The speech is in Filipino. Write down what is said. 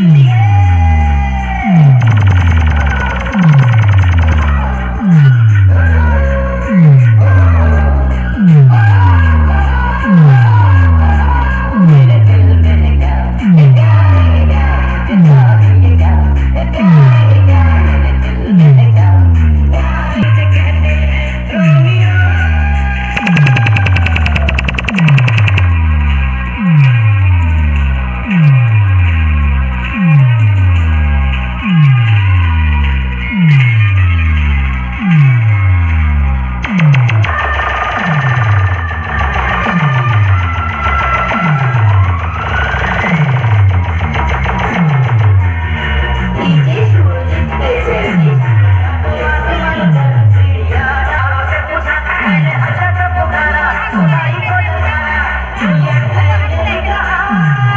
Yeah! Wow.